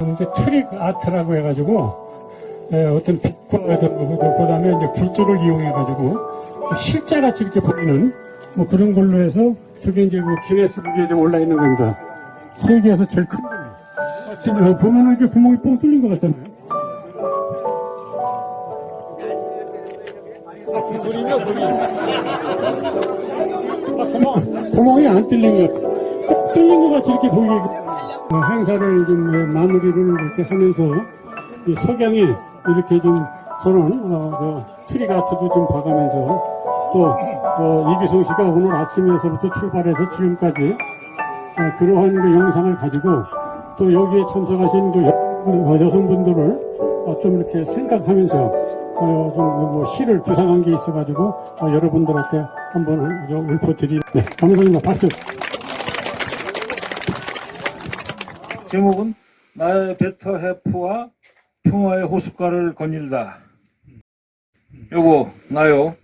그 이제 트릭 아트라고 해가지고 예, 어떤 빛과 그 다음에 이제 굴조를 이용해가지고 실자같이 이렇게 보이는 뭐 그런 걸로 해서 그게 이제 그 기네스북에 이제 올라 있는 겁니다. 세계에서 제일 큰 지금 어, 보면은 이렇게 구멍이 뻥 뚫린 것 같잖아요. 구멍, 구멍이 안 뚫린 것, 꼭 뚫린 것 같이 이렇게 보이게. 어, 행사를 좀 어, 마무리를 이렇게 하면서 이 석양이 이렇게 좀 저는 어, 저 트리 아트도 좀 봐가면서 또 어, 이기성 씨가 오늘 아침에서부터 출발해서 지금까지 어, 그러한 그 영상을 가지고 또 여기에 참석하신 그 여, 어, 여성분들을 어, 좀 이렇게 생각하면서 어, 좀뭐 시를 구상한 게 있어가지고 어, 여러분들한테 한번 좀 읊어드리. 네, 감사합니다. 박수. 제목은 나의 베터 해프와 평화의 호숫가를 거닐다. 여보, 나요.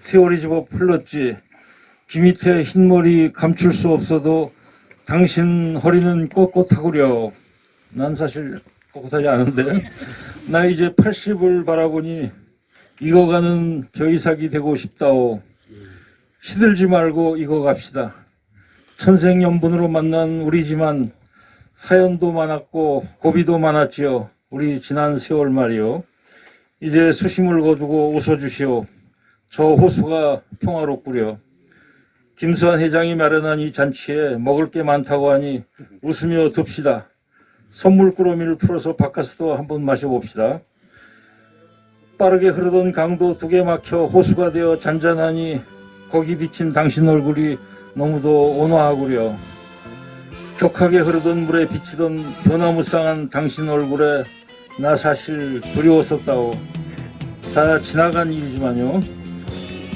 세월이 집어 풀렀지. 귀 밑에 흰머리 감출 수 없어도 당신 허리는 꼿꼿하구려. 난 사실 꼿꼿하지 않은데. 나 이제 80을 바라보니 익어가는 겨이삭이 되고 싶다오. 시들지 말고 익어갑시다. 천생연분으로 만난 우리지만 사연도 많았고 고비도 많았지요. 우리 지난 세월 말이요. 이제 수심을 거두고 웃어주시오. 저 호수가 평화롭구려. 김수환 회장이 마련한 이 잔치에 먹을 게 많다고 하니 웃으며 듭시다. 선물 꾸러미를 풀어서 바카스도 한번 마셔봅시다. 빠르게 흐르던 강도 두 개 막혀 호수가 되어 잔잔하니 거기 비친 당신 얼굴이 너무도 온화하구려. 격하게 흐르던 물에 비치던 변화무쌍한 당신 얼굴에 나 사실 두려웠었다오. 다 지나간 일이지만요.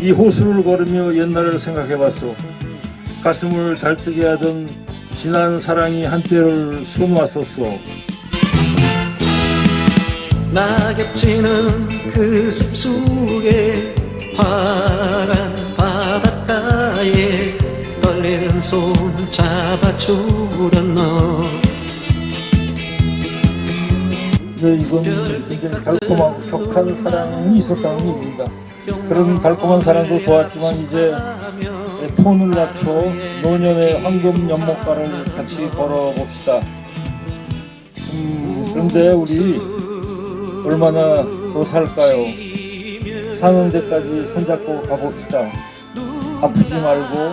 이 호수를 걸으며 옛날을 생각해봤소. 가슴을 달뜨게 하던 지난 사랑이 한때를 손왔었소. 낙엽지는 그 숲속에 파 잡아주던 너 이제 이건 굉장히 달콤하고 격한 사랑이 있었다는 얘기입니다. 그런 달콤한 사랑도 좋았지만 이제 톤을 낮춰 노년의 황금 연못가를 같이 걸어봅시다. 음, 그런데 우리 얼마나 더 살까요? 사는 데까지 손잡고 가봅시다. 아프지 말고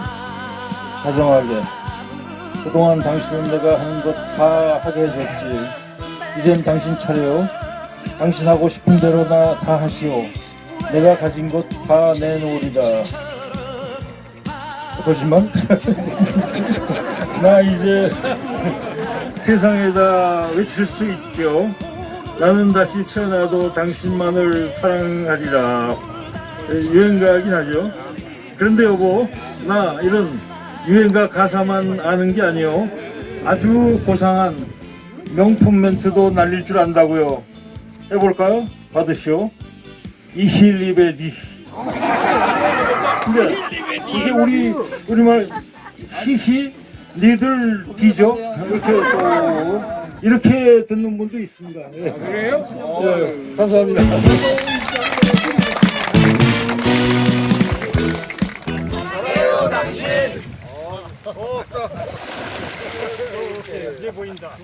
다정하게. 그동안 당신은 내가 하는 것 다 하게 해줬지. 이젠 당신 차례요. 당신 하고 싶은 대로 나 다 하시오. 내가 가진 것 다 내놓으리라. 거짓말? 나 이제 세상에다 외칠 수 있죠. 나는 다시 태어나도 당신만을 사랑하리라. 유행가긴 하죠. 그런데 여보, 나 이런 유행가 가사만 아는 게 아니요. 아주 고상한 명품 멘트도 날릴 줄 안다고요. 해볼까요? 받으시오. 이힐리베디. 근데 이게 우리 우리말 히히 니들 디죠 이렇게 또 이렇게 듣는 분도 있습니다. 예. 그래요? 예, 감사합니다. сюда.